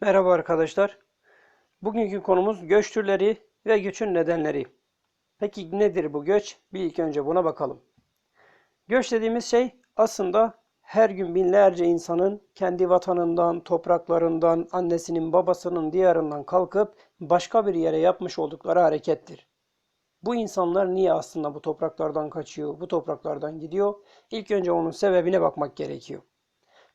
Merhaba arkadaşlar. Bugünkü konumuz göç türleri ve göçün nedenleri. Peki nedir bu göç? Bir ilk önce buna bakalım. Göç dediğimiz şey aslında her gün binlerce insanın kendi vatanından, topraklarından, annesinin, babasının diyarından kalkıp başka bir yere yapmış oldukları harekettir. Bu insanlar niye aslında bu topraklardan kaçıyor, bu topraklardan gidiyor? İlk önce onun sebebine bakmak gerekiyor.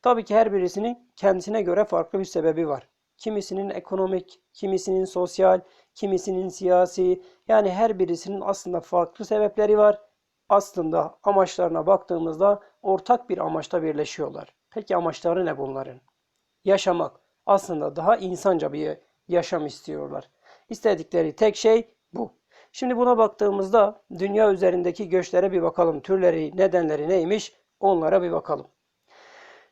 Tabii ki her birisinin kendisine göre farklı bir sebebi var. Kimisinin ekonomik, kimisinin sosyal, kimisinin siyasi. Yani her birisinin aslında farklı sebepleri var. Aslında amaçlarına baktığımızda ortak bir amaçta birleşiyorlar. Peki amaçları ne bunların? Yaşamak. Aslında daha insanca bir yaşam istiyorlar. İstedikleri tek şey bu. Şimdi buna baktığımızda dünya üzerindeki göçlere bir bakalım. Türleri, nedenleri neymiş? Onlara bir bakalım.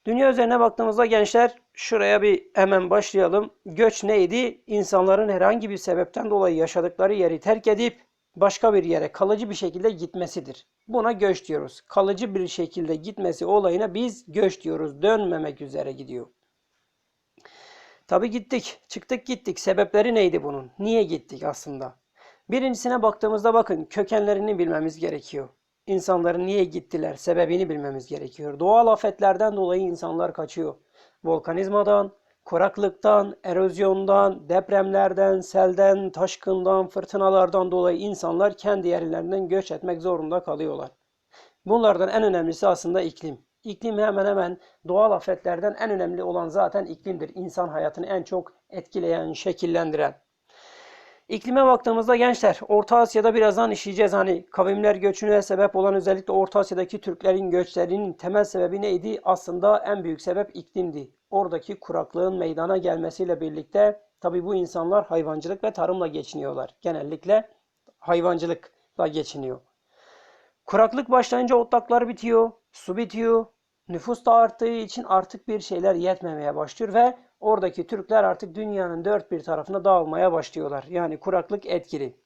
Dünya üzerine baktığımızda gençler şuraya bir hemen başlayalım. Göç neydi? İnsanların herhangi bir sebepten dolayı yaşadıkları yeri terk edip başka bir yere kalıcı bir şekilde gitmesidir. Buna göç diyoruz. Kalıcı bir şekilde gitmesi olayına biz göç diyoruz. Dönmemek üzere gidiyor. Tabi gittik. Çıktık gittik. Sebepleri neydi bunun? Niye gittik aslında? Birincisine baktığımızda bakın kökenlerini bilmemiz gerekiyor. İnsanların niye gittiler sebebini bilmemiz gerekiyor. Doğal afetlerden dolayı insanlar kaçıyor. Volkanizmadan, kuraklıktan, erozyondan, depremlerden, selden, taşkından, fırtınalardan dolayı insanlar kendi yerlerinden göç etmek zorunda kalıyorlar. Bunlardan en önemlisi aslında iklim. İklim hemen hemen doğal afetlerden en önemli olan zaten iklimdir. İnsan hayatını en çok etkileyen, şekillendiren. İklime baktığımızda gençler Orta Asya'da birazdan işleyeceğiz. Hani kavimler göçüne sebep olan özellikle Orta Asya'daki Türklerin göçlerinin temel sebebi neydi? Aslında en büyük sebep iklimdi. Oradaki kuraklığın meydana gelmesiyle birlikte tabi bu insanlar hayvancılık ve tarımla geçiniyorlar. Genellikle hayvancılıkla geçiniyor. Kuraklık başlayınca otlaklar bitiyor, su bitiyor, nüfus da arttığı için artık bir şeyler yetmemeye başlıyor ve oradaki Türkler artık dünyanın dört bir tarafına dağılmaya başlıyorlar. Yani kuraklık etkili.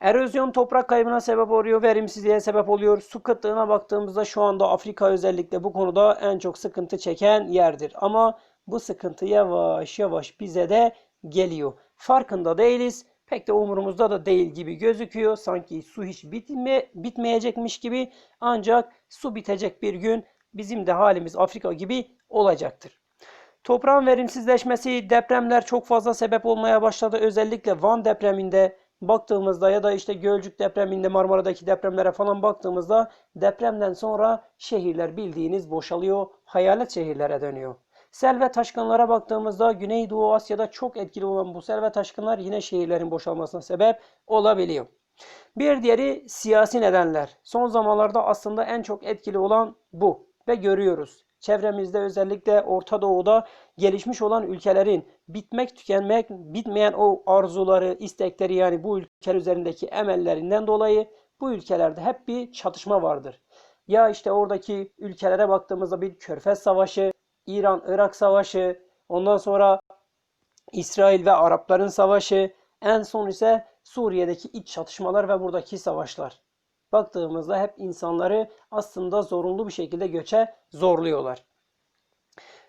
Erozyon toprak kaybına sebep oluyor, verimsizliğe sebep oluyor. Su kıtlığına baktığımızda şu anda Afrika özellikle bu konuda en çok sıkıntı çeken yerdir. Ama bu sıkıntı yavaş yavaş bize de geliyor. Farkında değiliz. Pek de umurumuzda da değil gibi gözüküyor. Sanki su hiç bitme, bitmeyecekmiş gibi. Ancak su bitecek bir gün bizim de halimiz Afrika gibi olacaktır. Toprağın verimsizleşmesi, depremler çok fazla sebep olmaya başladı. Özellikle Van depreminde baktığımızda ya da işte Gölcük depreminde Marmara'daki depremlere falan baktığımızda depremden sonra şehirler bildiğiniz boşalıyor, hayalet şehirlere dönüyor. Sel ve taşkınlara baktığımızda Güneydoğu Asya'da çok etkili olan bu sel ve taşkınlar yine şehirlerin boşalmasına sebep olabiliyor. Bir diğeri siyasi nedenler. Son zamanlarda aslında en çok etkili olan bu ve görüyoruz. Çevremizde özellikle Orta Doğu'da gelişmiş olan ülkelerin bitmek tükenmek bitmeyen o arzuları, istekleri yani bu ülkeler üzerindeki emellerinden dolayı bu ülkelerde hep bir çatışma vardır. Ya işte oradaki ülkelere baktığımızda bir Körfez Savaşı, İran-Irak Savaşı, ondan sonra İsrail ve Arapların savaşı, en son ise Suriye'deki iç çatışmalar ve buradaki savaşlar baktığımızda hep insanları aslında zorunlu bir şekilde göçe zorluyorlar.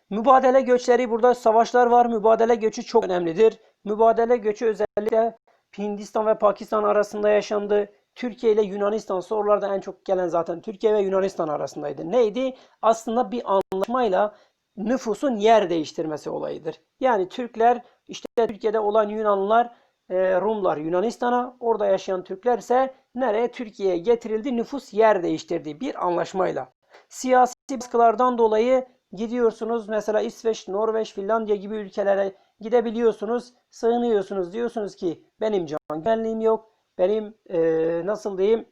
Mübadele göçleri burada savaşlar var. Mübadele göçü çok önemlidir. Mübadele göçü özellikle Hindistan ve Pakistan arasında yaşandı. Türkiye ile Yunanistan sorularda en çok gelen zaten Türkiye ve Yunanistan arasındaydı. Neydi? Aslında bir anlaşmayla nüfusun yer değiştirmesi olayıdır. Yani Türkler işte Türkiye'de olan Yunanlılar e, Rumlar Yunanistan'a, orada yaşayan Türkler ise nereye? Türkiye'ye getirildi, nüfus yer değiştirdi bir anlaşmayla. Siyasi baskılardan dolayı gidiyorsunuz mesela İsveç, Norveç, Finlandiya gibi ülkelere gidebiliyorsunuz, sığınıyorsunuz. Diyorsunuz ki benim can güvenliğim yok, benim e, nasıl diyeyim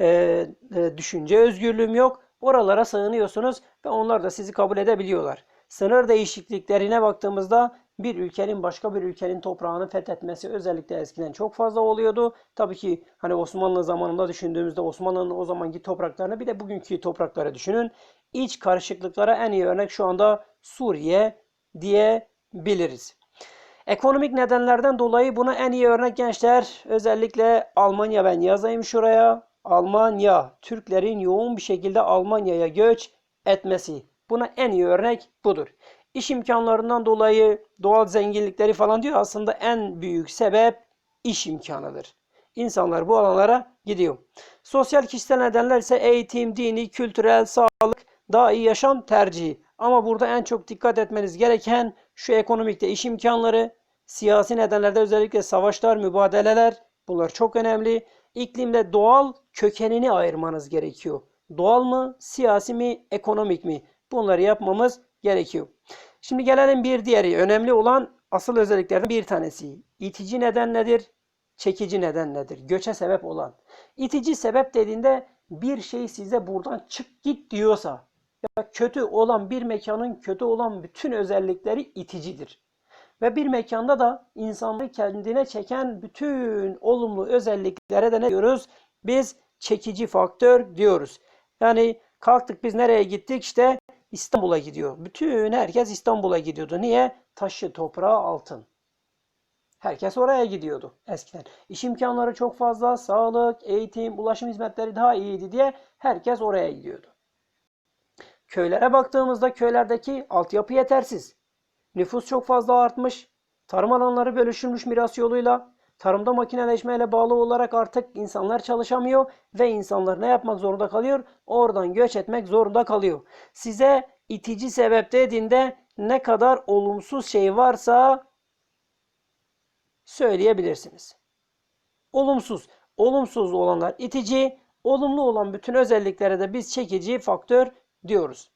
e, e, düşünce özgürlüğüm yok. Oralara sığınıyorsunuz ve onlar da sizi kabul edebiliyorlar. Sınır değişikliklerine baktığımızda bir ülkenin başka bir ülkenin toprağını fethetmesi özellikle eskiden çok fazla oluyordu. Tabii ki hani Osmanlı zamanında düşündüğümüzde Osmanlı'nın o zamanki topraklarını bir de bugünkü toprakları düşünün. İç karışıklıklara en iyi örnek şu anda Suriye diyebiliriz. Ekonomik nedenlerden dolayı buna en iyi örnek gençler özellikle Almanya ben yazayım şuraya. Almanya, Türklerin yoğun bir şekilde Almanya'ya göç etmesi. Buna en iyi örnek budur. İş imkanlarından dolayı doğal zenginlikleri falan diyor. Aslında en büyük sebep iş imkanıdır. İnsanlar bu alanlara gidiyor. Sosyal kişisel nedenler ise eğitim, dini, kültürel, sağlık, daha iyi yaşam tercihi. Ama burada en çok dikkat etmeniz gereken şu ekonomikte iş imkanları, siyasi nedenlerde özellikle savaşlar, mübadeleler bunlar çok önemli. İklimde doğal kökenini ayırmanız gerekiyor. Doğal mı, siyasi mi, ekonomik mi? Bunları yapmamız gerekiyor. Şimdi gelelim bir diğeri. Önemli olan asıl özelliklerden bir tanesi. İtici neden nedir? Çekici neden nedir? Göçe sebep olan. İtici sebep dediğinde bir şey size buradan çık git diyorsa ya kötü olan bir mekanın kötü olan bütün özellikleri iticidir. Ve bir mekanda da insanları kendine çeken bütün olumlu özelliklere de ne diyoruz? Biz çekici faktör diyoruz. Yani kalktık biz nereye gittik? İşte İstanbul'a gidiyor. Bütün herkes İstanbul'a gidiyordu. Niye? Taşı, toprağı, altın. Herkes oraya gidiyordu eskiden. İş imkanları çok fazla, sağlık, eğitim, ulaşım hizmetleri daha iyiydi diye herkes oraya gidiyordu. Köylere baktığımızda köylerdeki altyapı yetersiz. Nüfus çok fazla artmış. Tarım alanları bölüşülmüş miras yoluyla. Tarımda makineleşmeyle bağlı olarak artık insanlar çalışamıyor ve insanlar ne yapmak zorunda kalıyor? Oradan göç etmek zorunda kalıyor. Size itici sebep dediğinde ne kadar olumsuz şey varsa söyleyebilirsiniz. Olumsuz. Olumsuz olanlar itici, olumlu olan bütün özelliklere de biz çekici faktör diyoruz.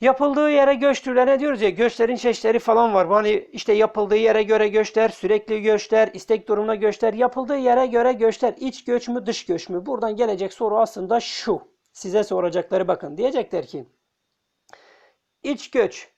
Yapıldığı yere göç türlerine diyoruz ya göçlerin çeşitleri falan var. Hani işte yapıldığı yere göre göçler, sürekli göçler, istek durumuna göçler, yapıldığı yere göre göçler, iç göç mü dış göç mü? Buradan gelecek soru aslında şu. Size soracakları bakın. Diyecekler ki iç göç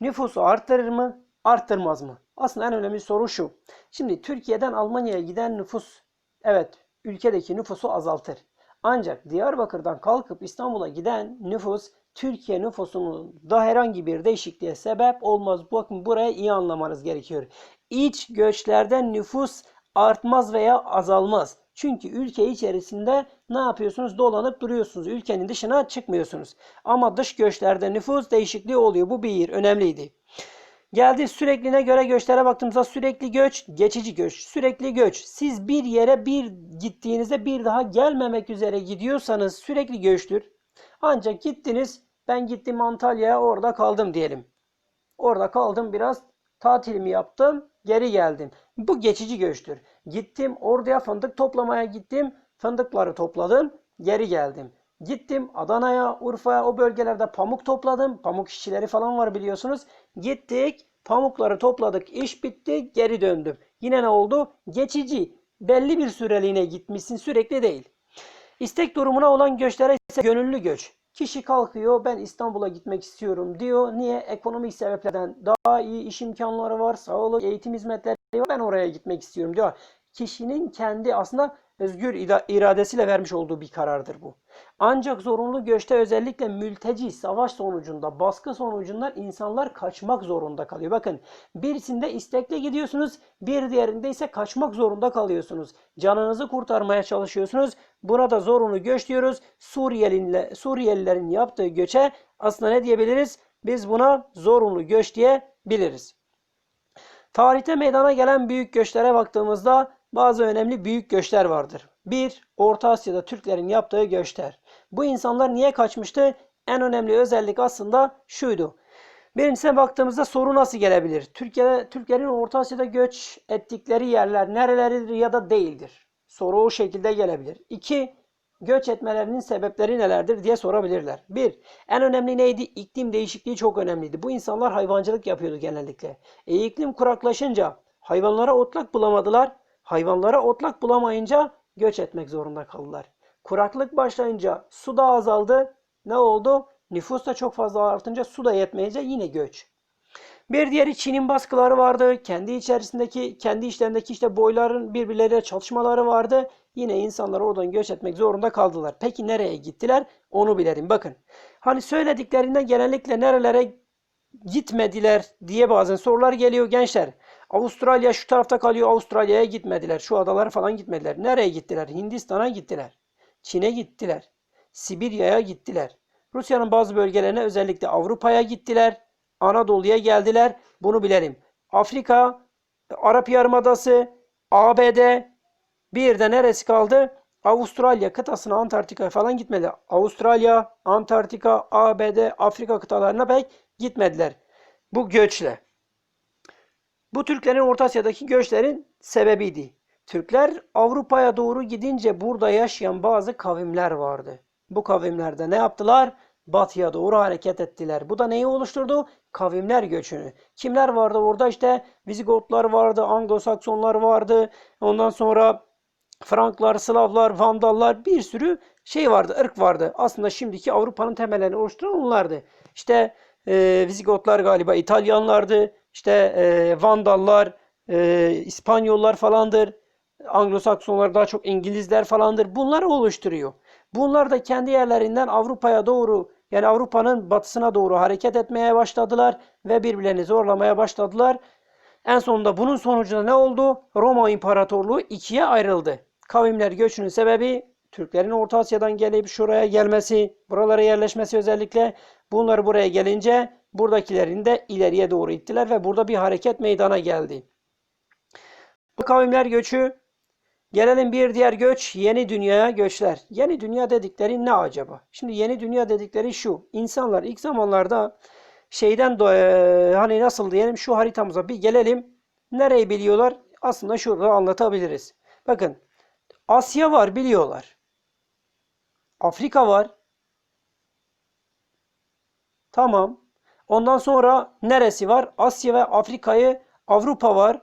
nüfusu arttırır mı, arttırmaz mı? Aslında en önemli soru şu. Şimdi Türkiye'den Almanya'ya giden nüfus evet ülkedeki nüfusu azaltır. Ancak Diyarbakır'dan kalkıp İstanbul'a giden nüfus Türkiye nüfusunun da herhangi bir değişikliğe sebep olmaz. Bakın buraya iyi anlamanız gerekiyor. İç göçlerden nüfus artmaz veya azalmaz. Çünkü ülke içerisinde ne yapıyorsunuz? Dolanıp duruyorsunuz. Ülkenin dışına çıkmıyorsunuz. Ama dış göçlerde nüfus değişikliği oluyor. Bu bir önemliydi. Geldi sürekline göre göçlere baktığımızda sürekli göç, geçici göç, sürekli göç. Siz bir yere bir gittiğinizde bir daha gelmemek üzere gidiyorsanız sürekli göçtür. Ancak gittiniz, ben gittim Antalya'ya orada kaldım diyelim. Orada kaldım biraz tatilimi yaptım, geri geldim. Bu geçici göçtür. Gittim oraya fındık toplamaya gittim, fındıkları topladım, geri geldim. Gittim Adana'ya, Urfa'ya o bölgelerde pamuk topladım. Pamuk işçileri falan var biliyorsunuz. Gittik, pamukları topladık, iş bitti, geri döndüm. Yine ne oldu? Geçici. Belli bir süreliğine gitmişsin, sürekli değil. İstek durumuna olan göçlere ise gönüllü göç. Kişi kalkıyor ben İstanbul'a gitmek istiyorum diyor. Niye? Ekonomik sebeplerden daha iyi iş imkanları var, sağlık, eğitim hizmetleri var. Ben oraya gitmek istiyorum diyor. Kişinin kendi aslında özgür iradesiyle vermiş olduğu bir karardır bu. Ancak zorunlu göçte özellikle mülteci savaş sonucunda, baskı sonucunda insanlar kaçmak zorunda kalıyor. Bakın birisinde istekle gidiyorsunuz, bir diğerinde ise kaçmak zorunda kalıyorsunuz. Canınızı kurtarmaya çalışıyorsunuz. Buna da zorunlu göç diyoruz. Suriyeliler, Suriyelilerin yaptığı göçe aslında ne diyebiliriz? Biz buna zorunlu göç diyebiliriz. Tarihte meydana gelen büyük göçlere baktığımızda bazı önemli büyük göçler vardır. 1. Orta Asya'da Türklerin yaptığı göçler. Bu insanlar niye kaçmıştı? En önemli özellik aslında şuydu. Birincisine baktığımızda soru nasıl gelebilir? Türkiye, Türklerin Orta Asya'da göç ettikleri yerler nereleridir ya da değildir? Soru o şekilde gelebilir. 2. Göç etmelerinin sebepleri nelerdir diye sorabilirler. 1. En önemli neydi? İklim değişikliği çok önemliydi. Bu insanlar hayvancılık yapıyordu genellikle. E, iklim kuraklaşınca hayvanlara otlak bulamadılar. Hayvanlara otlak bulamayınca göç etmek zorunda kaldılar. Kuraklık başlayınca su da azaldı. Ne oldu? Nüfus da çok fazla artınca su da yetmeyince yine göç. Bir diğeri Çin'in baskıları vardı. Kendi içerisindeki, kendi işlerindeki işte boyların birbirleriyle çalışmaları vardı. Yine insanlar oradan göç etmek zorunda kaldılar. Peki nereye gittiler? Onu bilelim. Bakın. Hani söylediklerinde genellikle nerelere gitmediler diye bazen sorular geliyor gençler. Avustralya şu tarafta kalıyor. Avustralya'ya gitmediler. Şu adalara falan gitmediler. Nereye gittiler? Hindistan'a gittiler. Çin'e gittiler. Sibirya'ya gittiler. Rusya'nın bazı bölgelerine özellikle Avrupa'ya gittiler. Anadolu'ya geldiler. Bunu bilelim. Afrika, Arap Yarımadası, ABD, bir de neresi kaldı? Avustralya kıtasına Antarktika falan gitmedi. Avustralya, Antarktika, ABD, Afrika kıtalarına pek gitmediler. Bu göçle. Bu Türklerin Orta Asya'daki göçlerin sebebiydi. Türkler Avrupa'ya doğru gidince burada yaşayan bazı kavimler vardı. Bu kavimlerde ne yaptılar? Batıya doğru hareket ettiler. Bu da neyi oluşturdu? Kavimler göçünü. Kimler vardı orada? İşte Vizigotlar vardı, Anglo-Saksonlar vardı. Ondan sonra Franklar, Slavlar, Vandallar bir sürü şey vardı, ırk vardı. Aslında şimdiki Avrupa'nın temellerini oluşturan onlardı. İşte e, Vizigotlar galiba İtalyanlardı. İşte e, Vandallar, e, İspanyollar falandır. Anglo-Saksonlar daha çok İngilizler falandır. Bunları oluşturuyor. Bunlar da kendi yerlerinden Avrupa'ya doğru yani Avrupa'nın batısına doğru hareket etmeye başladılar ve birbirlerini zorlamaya başladılar. En sonunda bunun sonucunda ne oldu? Roma İmparatorluğu ikiye ayrıldı. Kavimler göçünün sebebi Türklerin Orta Asya'dan gelip şuraya gelmesi, buralara yerleşmesi özellikle. Bunlar buraya gelince buradakilerin de ileriye doğru ittiler ve burada bir hareket meydana geldi. Bu kavimler göçü Gelelim bir diğer göç, yeni dünyaya göçler. Yeni dünya dedikleri ne acaba? Şimdi yeni dünya dedikleri şu. İnsanlar ilk zamanlarda şeyden e, hani nasıl diyelim şu haritamıza bir gelelim. Nereyi biliyorlar? Aslında şurada anlatabiliriz. Bakın Asya var biliyorlar. Afrika var. Tamam. Ondan sonra neresi var? Asya ve Afrika'yı Avrupa var.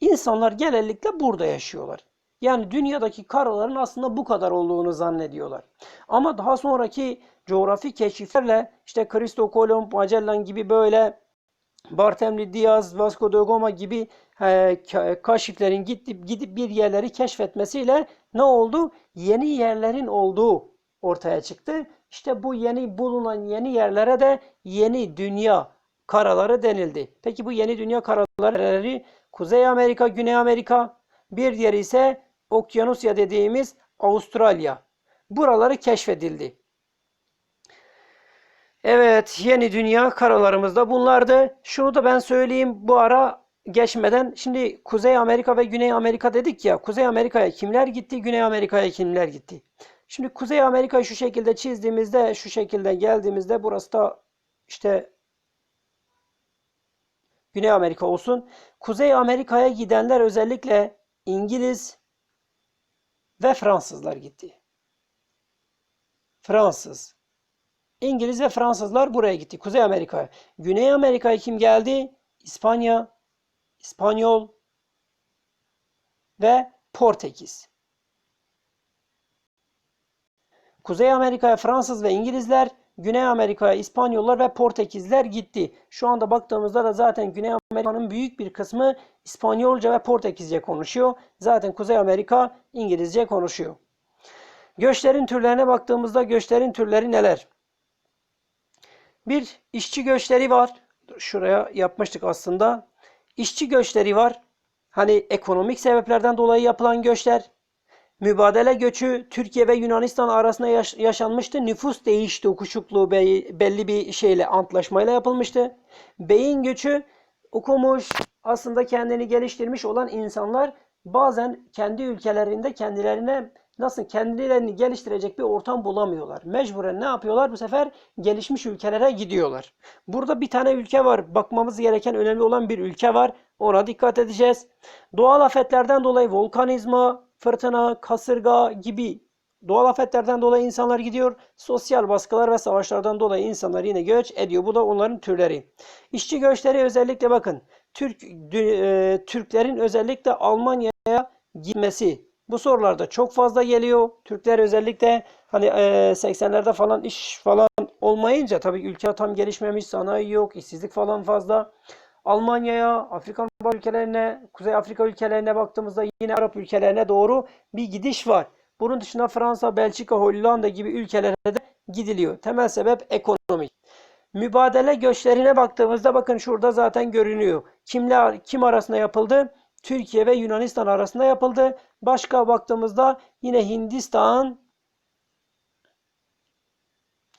İnsanlar genellikle burada yaşıyorlar. Yani dünyadaki karaların aslında bu kadar olduğunu zannediyorlar. Ama daha sonraki coğrafi keşiflerle işte Kristo Kolomb, Magellan gibi böyle Bartolomé Diaz, Vasco da Gama gibi e, kaşiflerin gidip gidip bir yerleri keşfetmesiyle ne oldu? Yeni yerlerin olduğu ortaya çıktı. İşte bu yeni bulunan yeni yerlere de yeni dünya karaları denildi. Peki bu yeni dünya karaları Kuzey Amerika, Güney Amerika, bir diğeri ise Okyanusya dediğimiz Avustralya. Buraları keşfedildi. Evet, yeni dünya karalarımızda bunlardı. Şunu da ben söyleyeyim bu ara geçmeden. Şimdi Kuzey Amerika ve Güney Amerika dedik ya. Kuzey Amerika'ya kimler gitti, Güney Amerika'ya kimler gitti? Şimdi Kuzey Amerika'yı şu şekilde çizdiğimizde, şu şekilde geldiğimizde burası da işte Güney Amerika olsun. Kuzey Amerika'ya gidenler özellikle İngiliz ve Fransızlar gitti. Fransız. İngiliz ve Fransızlar buraya gitti. Kuzey Amerika'ya. Güney Amerika'ya kim geldi? İspanya, İspanyol ve Portekiz. Kuzey Amerika'ya Fransız ve İngilizler, Güney Amerika'ya İspanyollar ve Portekizler gitti. Şu anda baktığımızda da zaten Güney Amerika'nın büyük bir kısmı İspanyolca ve Portekizce konuşuyor. Zaten Kuzey Amerika İngilizce konuşuyor. Göçlerin türlerine baktığımızda göçlerin türleri neler? Bir işçi göçleri var. Şuraya yapmıştık aslında. İşçi göçleri var. Hani ekonomik sebeplerden dolayı yapılan göçler. Mübadele göçü Türkiye ve Yunanistan arasında yaş yaşanmıştı. Nüfus değiş dokuşukluğu belli bir şeyle antlaşmayla yapılmıştı. Beyin göçü okumuş, aslında kendini geliştirmiş olan insanlar bazen kendi ülkelerinde kendilerine nasıl kendilerini geliştirecek bir ortam bulamıyorlar. Mecburen ne yapıyorlar? Bu sefer gelişmiş ülkelere gidiyorlar. Burada bir tane ülke var. Bakmamız gereken önemli olan bir ülke var. Ona dikkat edeceğiz. Doğal afetlerden dolayı volkanizma, fırtına, kasırga gibi doğal afetlerden dolayı insanlar gidiyor. Sosyal baskılar ve savaşlardan dolayı insanlar yine göç ediyor. Bu da onların türleri. İşçi göçleri özellikle bakın. Türk e, Türklerin özellikle Almanya'ya gitmesi bu sorularda çok fazla geliyor. Türkler özellikle hani e, 80'lerde falan iş falan olmayınca tabii ülke tam gelişmemiş, sanayi yok, işsizlik falan fazla. Almanya'ya, Afrika ülkelerine, Kuzey Afrika ülkelerine baktığımızda yine Arap ülkelerine doğru bir gidiş var. Bunun dışında Fransa, Belçika, Hollanda gibi ülkelere de gidiliyor. Temel sebep ekonomik. Mübadele göçlerine baktığımızda bakın şurada zaten görünüyor. Kimler kim arasında yapıldı? Türkiye ve Yunanistan arasında yapıldı. Başka baktığımızda yine Hindistan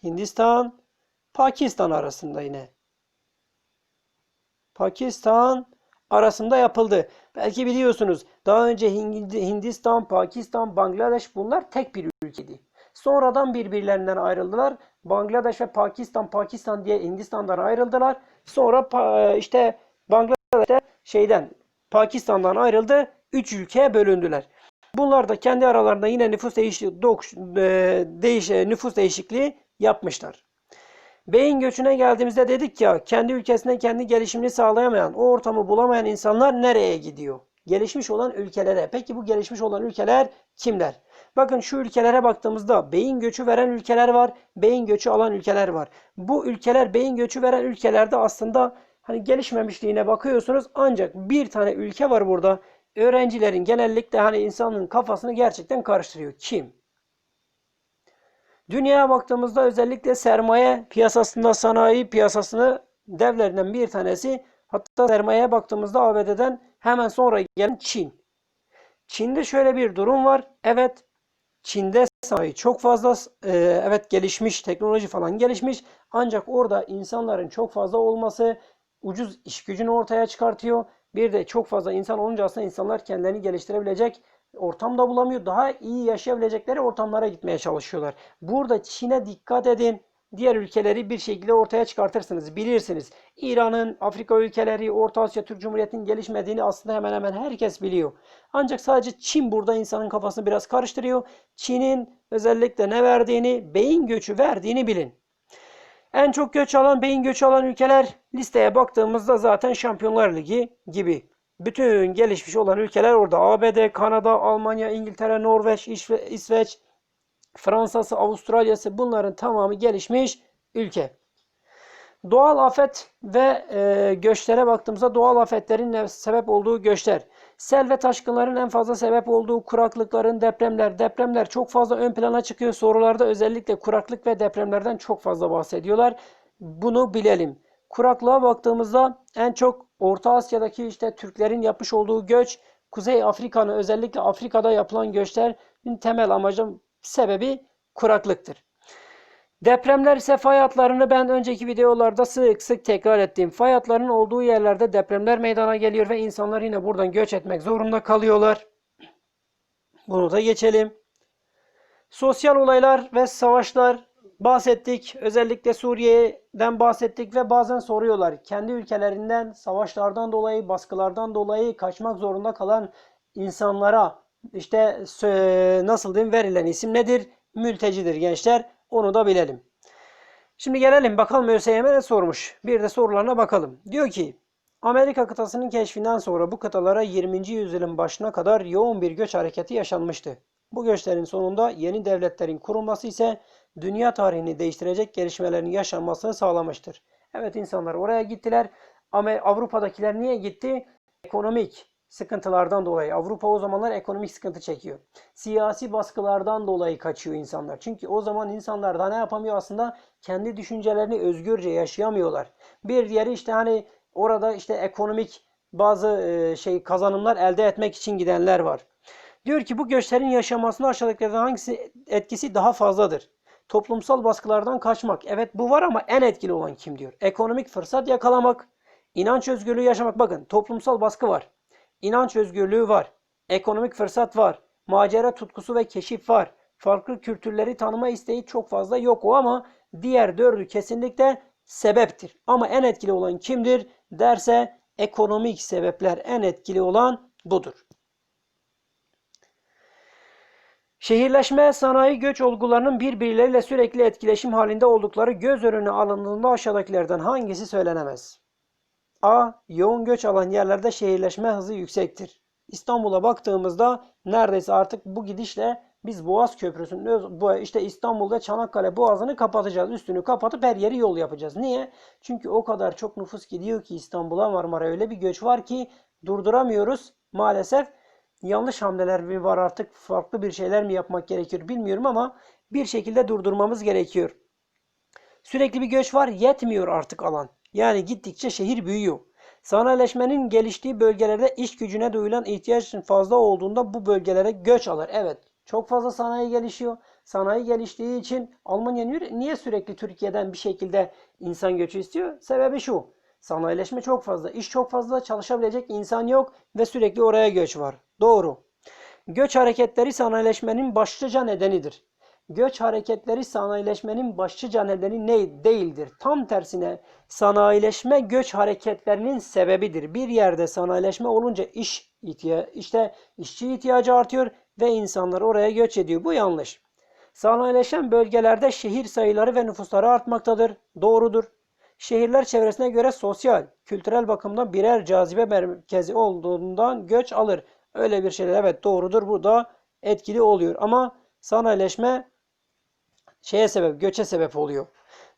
Hindistan, Pakistan arasında yine. Pakistan arasında yapıldı. Belki biliyorsunuz daha önce Hindi- Hindistan, Pakistan, Bangladeş bunlar tek bir ülkeydi. Sonradan birbirlerinden ayrıldılar. Bangladeş ve Pakistan, Pakistan diye Hindistan'dan ayrıldılar. Sonra pa- işte Bangladeş'te şeyden Pakistan'dan ayrıldı. Üç ülkeye bölündüler. Bunlar da kendi aralarında yine nüfus değiş, e, değiş e, nüfus değişikliği yapmışlar. Beyin göçüne geldiğimizde dedik ya kendi ülkesinde kendi gelişimini sağlayamayan, o ortamı bulamayan insanlar nereye gidiyor? Gelişmiş olan ülkelere. Peki bu gelişmiş olan ülkeler kimler? Bakın şu ülkelere baktığımızda beyin göçü veren ülkeler var, beyin göçü alan ülkeler var. Bu ülkeler beyin göçü veren ülkelerde aslında hani gelişmemişliğine bakıyorsunuz ancak bir tane ülke var burada. Öğrencilerin genellikle hani insanın kafasını gerçekten karıştırıyor. Kim? Dünyaya baktığımızda özellikle sermaye piyasasında sanayi piyasasını devlerinden bir tanesi hatta sermayeye baktığımızda ABD'den hemen sonra gelen Çin. Çin'de şöyle bir durum var. Evet Çin'de sanayi çok fazla e, evet gelişmiş teknoloji falan gelişmiş ancak orada insanların çok fazla olması ucuz iş gücünü ortaya çıkartıyor. Bir de çok fazla insan olunca aslında insanlar kendilerini geliştirebilecek ortamda bulamıyor. Daha iyi yaşayabilecekleri ortamlara gitmeye çalışıyorlar. Burada Çin'e dikkat edin. Diğer ülkeleri bir şekilde ortaya çıkartırsınız. Bilirsiniz. İran'ın, Afrika ülkeleri, Orta Asya Türk Cumhuriyeti'nin gelişmediğini aslında hemen hemen herkes biliyor. Ancak sadece Çin burada insanın kafasını biraz karıştırıyor. Çin'in özellikle ne verdiğini, beyin göçü verdiğini bilin. En çok göç alan, beyin göçü alan ülkeler listeye baktığımızda zaten Şampiyonlar Ligi gibi. Bütün gelişmiş olan ülkeler orada. ABD, Kanada, Almanya, İngiltere, Norveç, İsve- İsveç, Fransa'sı, Avustralya'sı bunların tamamı gelişmiş ülke. Doğal afet ve e, göçlere baktığımızda doğal afetlerin sebep olduğu göçler. Sel ve taşkınların en fazla sebep olduğu kuraklıkların depremler. Depremler çok fazla ön plana çıkıyor. Sorularda özellikle kuraklık ve depremlerden çok fazla bahsediyorlar. Bunu bilelim. Kuraklığa baktığımızda en çok Orta Asya'daki işte Türklerin yapmış olduğu göç, Kuzey Afrika'nın özellikle Afrika'da yapılan göçlerin temel amacı sebebi kuraklıktır. Depremler ise fay hatlarını ben önceki videolarda sık sık tekrar ettiğim fay hatlarının olduğu yerlerde depremler meydana geliyor ve insanlar yine buradan göç etmek zorunda kalıyorlar. Bunu da geçelim. Sosyal olaylar ve savaşlar bahsettik. Özellikle Suriye'den bahsettik ve bazen soruyorlar. Kendi ülkelerinden savaşlardan dolayı, baskılardan dolayı kaçmak zorunda kalan insanlara işte nasıl diyeyim verilen isim nedir? Mültecidir gençler. Onu da bilelim. Şimdi gelelim bakalım ÖSYM ne sormuş. Bir de sorularına bakalım. Diyor ki Amerika kıtasının keşfinden sonra bu kıtalara 20. yüzyılın başına kadar yoğun bir göç hareketi yaşanmıştı. Bu göçlerin sonunda yeni devletlerin kurulması ise dünya tarihini değiştirecek gelişmelerin yaşanmasını sağlamıştır. Evet insanlar oraya gittiler ama Avrupa'dakiler niye gitti? Ekonomik sıkıntılardan dolayı. Avrupa o zamanlar ekonomik sıkıntı çekiyor. Siyasi baskılardan dolayı kaçıyor insanlar. Çünkü o zaman insanlar da ne yapamıyor aslında? Kendi düşüncelerini özgürce yaşayamıyorlar. Bir diğeri işte hani orada işte ekonomik bazı e, şey kazanımlar elde etmek için gidenler var. Diyor ki bu göçlerin yaşamasına aşağıdakilerden hangisi etkisi daha fazladır? Toplumsal baskılardan kaçmak. Evet bu var ama en etkili olan kim diyor? Ekonomik fırsat yakalamak, inanç özgürlüğü yaşamak. Bakın toplumsal baskı var. İnanç özgürlüğü var. Ekonomik fırsat var. Macera tutkusu ve keşif var. Farklı kültürleri tanıma isteği çok fazla yok o ama diğer dördü kesinlikle sebeptir. Ama en etkili olan kimdir derse ekonomik sebepler en etkili olan budur. Şehirleşme, sanayi, göç olgularının birbirleriyle sürekli etkileşim halinde oldukları göz önüne alındığında aşağıdakilerden hangisi söylenemez? A. Yoğun göç alan yerlerde şehirleşme hızı yüksektir. İstanbul'a baktığımızda neredeyse artık bu gidişle biz Boğaz Köprüsü'nün bu işte İstanbul'da Çanakkale Boğazı'nı kapatacağız. Üstünü kapatıp her yeri yol yapacağız. Niye? Çünkü o kadar çok nüfus gidiyor ki İstanbul'a Marmara öyle bir göç var ki durduramıyoruz maalesef. Yanlış hamleler mi var artık farklı bir şeyler mi yapmak gerekiyor bilmiyorum ama bir şekilde durdurmamız gerekiyor. Sürekli bir göç var yetmiyor artık alan. Yani gittikçe şehir büyüyor. Sanayileşmenin geliştiği bölgelerde iş gücüne duyulan ihtiyacın fazla olduğunda bu bölgelere göç alır. Evet çok fazla sanayi gelişiyor. Sanayi geliştiği için Almanya niye sürekli Türkiye'den bir şekilde insan göçü istiyor? Sebebi şu. Sanayileşme çok fazla, iş çok fazla, çalışabilecek insan yok ve sürekli oraya göç var. Doğru. Göç hareketleri sanayileşmenin başlıca nedenidir. Göç hareketleri sanayileşmenin başlıca nedeni ne değildir. Tam tersine sanayileşme göç hareketlerinin sebebidir. Bir yerde sanayileşme olunca iş ihtiya işte işçi ihtiyacı artıyor ve insanlar oraya göç ediyor. Bu yanlış. Sanayileşen bölgelerde şehir sayıları ve nüfusları artmaktadır. Doğrudur. Şehirler çevresine göre sosyal, kültürel bakımdan birer cazibe merkezi olduğundan göç alır. Öyle bir şeyler evet doğrudur. Bu da etkili oluyor. Ama sanayileşme şeye sebep, göçe sebep oluyor.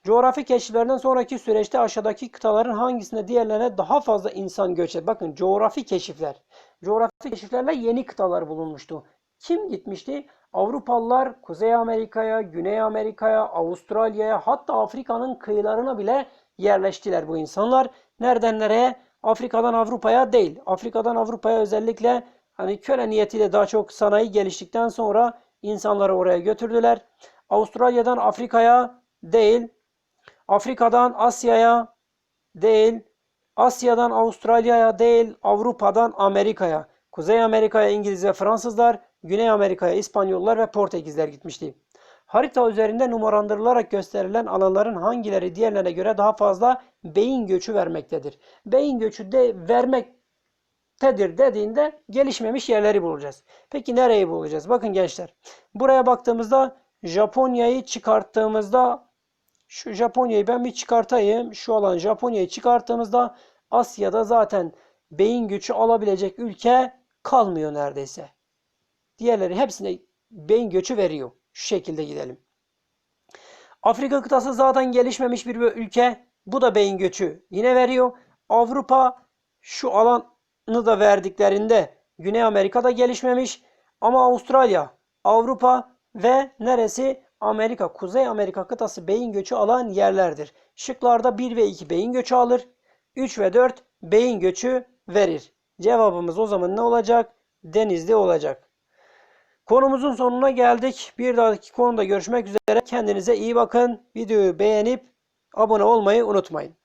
Coğrafi keşiflerden sonraki süreçte aşağıdaki kıtaların hangisinde diğerlerine daha fazla insan göç eder? Bakın coğrafi keşifler. Coğrafi keşiflerle yeni kıtalar bulunmuştu. Kim gitmişti? Avrupalılar Kuzey Amerika'ya, Güney Amerika'ya, Avustralya'ya hatta Afrika'nın kıyılarına bile yerleştiler bu insanlar. Nereden nereye? Afrika'dan Avrupa'ya değil. Afrika'dan Avrupa'ya özellikle hani köle niyetiyle daha çok sanayi geliştikten sonra insanları oraya götürdüler. Avustralya'dan Afrika'ya değil. Afrika'dan Asya'ya değil. Asya'dan Avustralya'ya değil. Avrupa'dan Amerika'ya. Kuzey Amerika'ya İngiliz ve Fransızlar, Güney Amerika'ya İspanyollar ve Portekizler gitmişti. Harita üzerinde numaralandırılarak gösterilen alanların hangileri diğerlerine göre daha fazla beyin göçü vermektedir? Beyin göçü de vermektedir dediğinde gelişmemiş yerleri bulacağız. Peki nereyi bulacağız? Bakın gençler. Buraya baktığımızda Japonya'yı çıkarttığımızda şu Japonya'yı ben bir çıkartayım. Şu alan Japonya'yı çıkarttığımızda Asya'da zaten beyin gücü alabilecek ülke kalmıyor neredeyse. Diğerleri hepsine beyin göçü veriyor. Şu şekilde gidelim. Afrika kıtası zaten gelişmemiş bir ülke. Bu da beyin göçü yine veriyor. Avrupa şu alanı da verdiklerinde Güney Amerika'da gelişmemiş. Ama Avustralya, Avrupa ve neresi? Amerika, Kuzey Amerika kıtası beyin göçü alan yerlerdir. Şıklarda 1 ve 2 beyin göçü alır. 3 ve 4 beyin göçü verir. Cevabımız o zaman ne olacak? Denizli olacak. Konumuzun sonuna geldik. Bir dahaki konuda görüşmek üzere. Kendinize iyi bakın. Videoyu beğenip abone olmayı unutmayın.